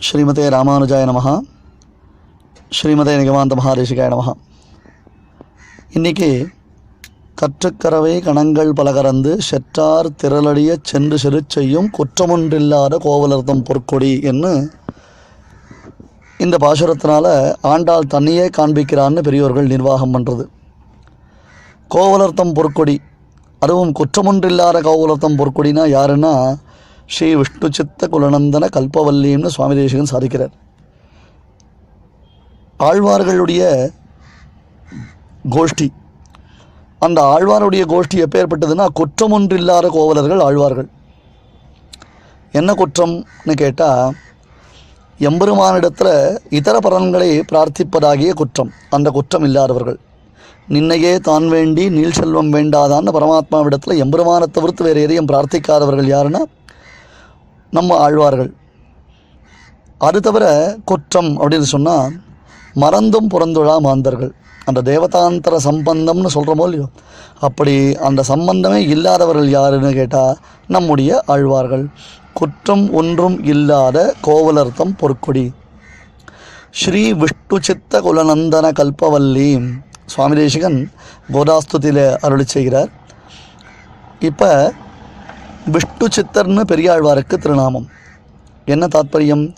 ஸ்ரீமதே ராமானுஜாய நமகா ஸ்ரீமதே நிகமாந்த மகாரிஷிகாய நமகா இன்னைக்கு கற்றுக்கரவை கணங்கள் பலகரந்து செற்றார் திரளடிய சென்று செரு செய்யும் குற்றமொன்றில்லாத கோவலர்த்தம் பொற்கொடி என்று இந்த பாசுரத்தினால் ஆண்டாள் தன்னையே காண்பிக்கிறான்னு பெரியோர்கள் நிர்வாகம் பண்ணுறது கோவலர்த்தம் பொற்கொடி அதுவும் குற்றமொன்றில்லாத கோவலர்த்தம் பொற்கொடினா யாருன்னா ஸ்ரீ விஷ்ணு சித்த குலநந்தன கல்பவல்லின்னு சுவாமி தேசிகன் சாதிக்கிறார். ஆழ்வார்களுடைய கோஷ்டி. அந்த ஆழ்வாருடைய கோஷ்டி எப்பேற்பட்டதுன்னா குற்றம் ஒன்றில்லாத கோவலர்கள் ஆழ்வார்கள். என்ன குற்றம்னு கேட்டால் எம்பெருமானிடத்தில் இதர பலன்களை பிரார்த்திப்பதாகிய குற்றம் அந்த குற்றம் இல்லாதவர்கள். நின்னையே தான் வேண்டி நீள் செல்வம் வேண்டாதான்னு பரமாத்மாவிடத்தில் எம்பெருமானை தவிர்த்து வேறு எதையும் பிரார்த்திக்காதவர்கள் யாருன்னா நம்ம ஆழ்வார்கள். அது தவிர குற்றம் அப்படின்னு சொன்னால் மறந்தும் புறந்துழா மாந்தர்கள். அந்த தேவதாந்தர சம்பந்தம்னு சொல்கிறோமோ இல்லையோ? அப்படி அந்த சம்பந்தமே இல்லாதவர்கள் யாருன்னு கேட்டால் நம்முடைய ஆழ்வார்கள். குற்றம் ஒன்றும் இல்லாத கோவலர்த்தம் பொற்கொடி. ஸ்ரீ விஷ்ணு சித்த குலநந்தன கல்பவல்லி. சுவாமி தேசிகன் கோதாஸ்துதியில் அருளி செய்கிறார். இப்போ விஷ்ணு சித்தர்னு பெரியாழ்வாருக்கு திருநாமம். என்ன தாத்பரியம்?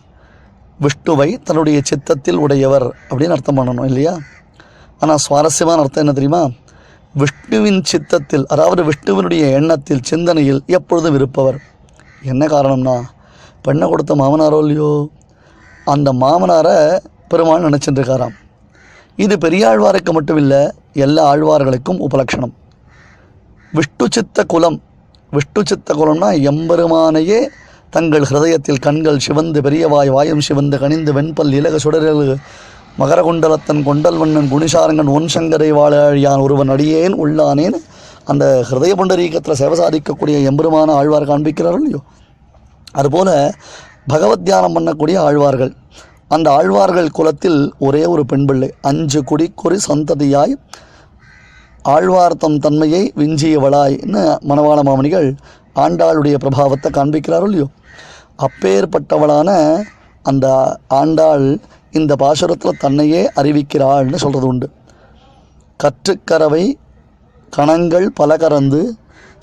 விஷ்ணுவை தன்னுடைய சித்தத்தில் உடையவர் அப்படின்னு அர்த்தம் பண்ணணும் இல்லையா? ஆனால் சுவாரஸ்யமான அர்த்தம் என்ன தெரியுமா? விஷ்ணுவின் சித்தத்தில் அதாவது விஷ்ணுவினுடைய எண்ணத்தில் சிந்தனையில் எப்பொழுதும் இருப்பவர். என்ன காரணம்னா பெண்ணை கொடுத்த மாமனாரோ இல்லையோ? அந்த மாமனாரை பெருமாள் நினச்சிட்டு இருக்காராம் இது பெரியாழ்வாருக்கு மட்டும் இல்லை எல்லா ஆழ்வார்களுக்கும் உபலட்சணம். விஷ்ணு சித்த குலம் விஷ்ணு சித்த குலம்னா எம்பெருமானையே தங்கள் ஹிருதயத்தில் கண்கள் சிவந்து பெரியவாய் வாயும் சிவந்து கனிந்து வெண்பல் இலக சுடரலு மகரகுண்டலத்தன் கொண்டல்வண்ணன் குணிசாரங்கன் ஒன் சங்கரை வாழாழியான் ஒருவன் அடியேன் உள்ளானேன். அந்த ஹிருதய புண்டரீகத்தில் சேவை சாதிக்கக்கூடிய எம்பெருமான ஆழ்வார் காண்பிக்கிறார்கள் இல்லையோ அதுபோல் பகவத் தியானம் பண்ணக்கூடிய ஆழ்வார்கள். அந்த ஆழ்வார்கள் குலத்தில் ஒரே ஒரு பெண் பிள்ளை அஞ்சு குடிக்கொரு சந்ததியாய் ஆழ்வார்த்தம் தன்மையை விஞ்சியவளாய்னு மணவாள மாமணிகள் ஆண்டாளுடைய பிரபாவத்தை காண்பிக்கிறாரோ இல்லையோ? அப்பேற்பட்டவளான அந்த ஆண்டாள் இந்த பாசுரத்தில் தன்னையே அறிவிக்கிறாள்னு சொல்கிறது உண்டு. கற்றுக்கரவை கணங்கள் பல கறந்து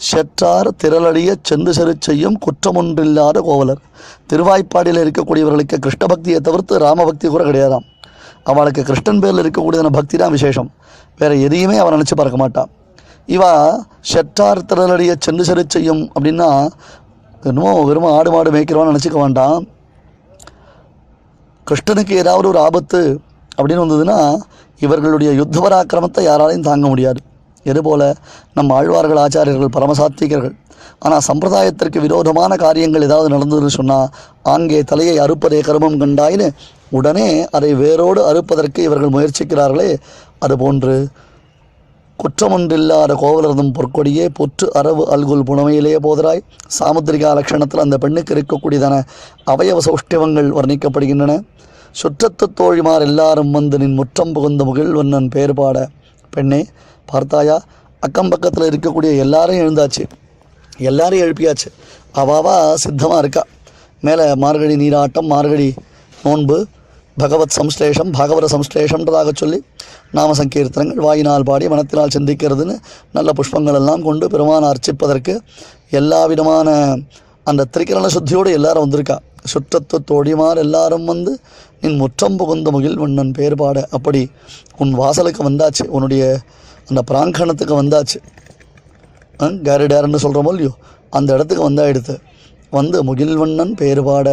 செற்றார் திரளடிய செந்து செரு செய்யும் குற்றமொன்றில்லாத கோவலர். திருவாய்ப்பாடியில் இருக்கக்கூடியவர்களுக்கு கிருஷ்ண பக்தியை தவிர்த்து ராமபக்தி கூட கிடையாதாம். அவளுக்கு கிருஷ்ணன் பேரில் இருக்கக்கூடியதான பக்தி தான் விசேஷம். வேறு எதையுமே அவன் நினச்சி பார்க்க மாட்டான். இவா செற்றார் திரளடிய சென்று சரி செய்யும் அப்படின்னா என்னமோ வெறும் ஆடு மாடு மேய்க்கிறவான்னு நினச்சிக்க வேண்டாம். கிருஷ்ணனுக்கு ஏதாவது ஒரு ஆபத்து அப்படின்னு வந்ததுன்னா இவர்களுடைய யுத்த பராக்கிரமத்தை யாராலையும் தாங்க முடியாது. இதுபோல நம் ஆழ்வார்கள் ஆச்சாரியர்கள் பரமசாத்விகர்கள். ஆனால் சம்பிரதாயத்திற்கு விரோதமான காரியங்கள் ஏதாவது நடந்ததுன்னு சொன்னால் ஆங்கே தலையை அறுப்பதே கர்மம் கண்டாயின்னு உடனே அதை வேரோடு அறுப்பதற்கு இவர்கள் முயற்சிக்கிறார்களே. அதுபோன்று குற்றமொன்றில்லாத கோவலர்தம் பொற்கொடியே பொற்று அரவு அல்குல் புனமையிலேயே போதராய். சாமுத்திரிகா லட்சணத்தில் அந்த பெண்ணுக்கு இருக்கக்கூடியதான அவயவ சௌஷ்டிவங்கள் வர்ணிக்கப்படுகின்றன. சுற்றத்து தோழிமார் எல்லாரும் வந்து நின் முற்றம் புகுந்த முகிழ்வண்ணன் பேர் பாட பெண்ணே பார்த்தாயா? அக்கம் பக்கத்தில் இருக்கக்கூடிய எல்லாரையும் எழுந்தாச்சு. எல்லாரையும் எழுப்பியாச்சு. அவாவா சித்தமாக இருக்கா. மேலே மார்கழி நீராட்டம் மார்கழி நோன்பு பகவத் சம்ஸ்லேஷம் பகவத சம்ஸ்லேஷன்றதாக சொல்லி நாம சங்கீர்த்தனங்கள் வாயினால் பாடி மனத்தினால் சிந்திக்கிறதுன்னு நல்ல புஷ்பங்கள் எல்லாம் கொண்டு பெருமானை அர்ச்சிப்பதற்கு எல்லா விதமான அந்த திரிகரண சுத்தியோடு எல்லாரும் வந்திருக்கா. சுற்றத்து தோழிமார் எல்லாரும் வந்து நின் முற்றம் புகுந்த முகில் வண்ணன் பேர் பாட. அப்படி உன் வாசலுக்கு வந்தாச்சு உன்னுடைய அந்த பிராங்கணத்துக்கு வந்தாச்சு. கேரிடேர்னு சொல்கிறோமோ இல்லையோ? அந்த இடத்துக்கு வந்தாயிடுத்து வந்து முகில்வண்ணன் பேர் பாட.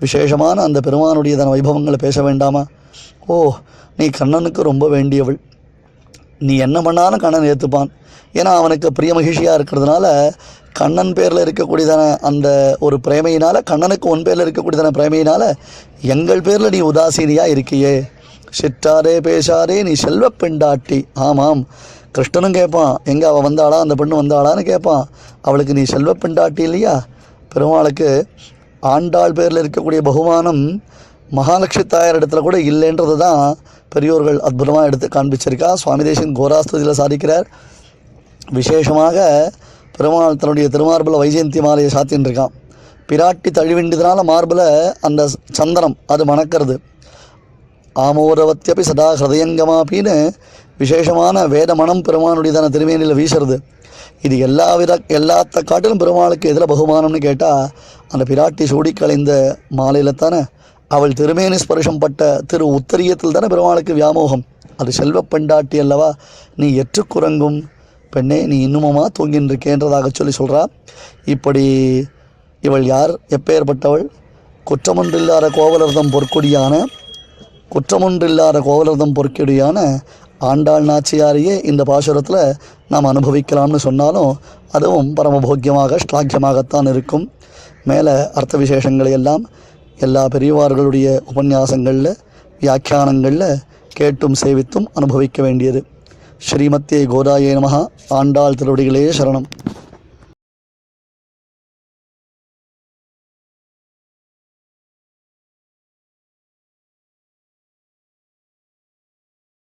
விசேஷமான அந்த பெருமானுடைய தன வைபவங்களை பேச வேண்டாமா? ஓ நீ கண்ணனுக்கு ரொம்ப வேண்டியவள். நீ என்ன பண்ணாலும் கண்ணன் ஏற்றுப்பான் ஏன்னா அவனுக்கு பிரிய மகிழ்ச்சியாக இருக்கிறதுனால கண்ணன் பேரில் இருக்கக்கூடியதான அந்த ஒரு பிரேமையினால் கண்ணனுக்கு உன் பேரில் இருக்கக்கூடியதான பிரேமையினால் எங்கள் பேரில் நீ உதாசீனியாக இருக்கியே. சிற்றாரே பேசாரே நீ செல்வ பெண்டாட்டி. ஆமாம். கிருஷ்ணனும் கேட்பான் எங்கே அவள் வந்தாளா? அந்த பெண்ணு வந்தாளான்னு கேட்பான் அவளுக்கு நீ செல்வ பெண்டாட்டி இல்லையா? பெருமாளுக்கு ஆண்டாள் பேரில் இருக்கக்கூடிய பகுமானம் மகாலட்சுமி தாயார் இடத்துல கூட இல்லைன்றது தான் பெரியோர்கள் அற்புதமாக எடுத்து காண்பிச்சிருக்கா. சுவாமி தேசன் கோராஸ்துதியில் சாதிக்கிறார். விசேஷமாக பெருமாள் தன்னுடைய திருமார்பில் வைஜெயந்தி மாலையை சாத்தின்னு இருக்கான். பிராட்டி தழுவிண்டதுனால மார்பில் அந்த சந்தனம் அது மணக்கிறது. ஆமோரவத்தியப்பி சதா ஹிருதயங்கமாப்பின்னு விசேஷமான வேத மனம் பெருமானுடையதான திருமேனியில் வீசுறது. இது எல்லா வித எல்லாத்த காட்டிலும் பெருமாளுக்கு எதில் பகுமானம்னு கேட்டால் அந்த பிராட்டி சூடி கலைந்த மாலையில் தானே அவள் திருமேனி ஸ்பர்ஷம் பட்ட திரு உத்தரியத்தில் தானே பெருமாளுக்கு வியாமோகம். அது செல்வ பெண்டாட்டி அல்லவா? நீ எற்றுக்குறங்கும் பெண்ணே நீ இன்னுமமா தூங்கின்றிருக்கேன்றதாக சொல்லி சொல்கிறா இப்படி இவள் யார்? எப்பேற்பட்டவள்? குற்றமொன்றில்லாத கோவலர்தம் பொற்கொடியான குற்றமொன்றில்லாத கோவலர்தம் பொற்கொடியான ஆண்டாள் நாச்சியாரையே இந்த பாசுரத்தில் நாம் அனுபவிக்கலாம்னு சொன்னாலும் அதுவும் பரமபோக்கியமாக ஸ்லாக்கியமாகத்தான் இருக்கும். மேலே அர்த்த விசேஷங்களை எல்லாம் எல்லா பெரியவார்களுடைய உபன்யாசங்களில் வியாக்கியானங்களில் கேட்டும் சேவித்தும் அனுபவிக்க வேண்டியது. ஸ்ரீமத்தே கோதாயே நமகா ஆண்டாள் திருவடிகளே சரணம்.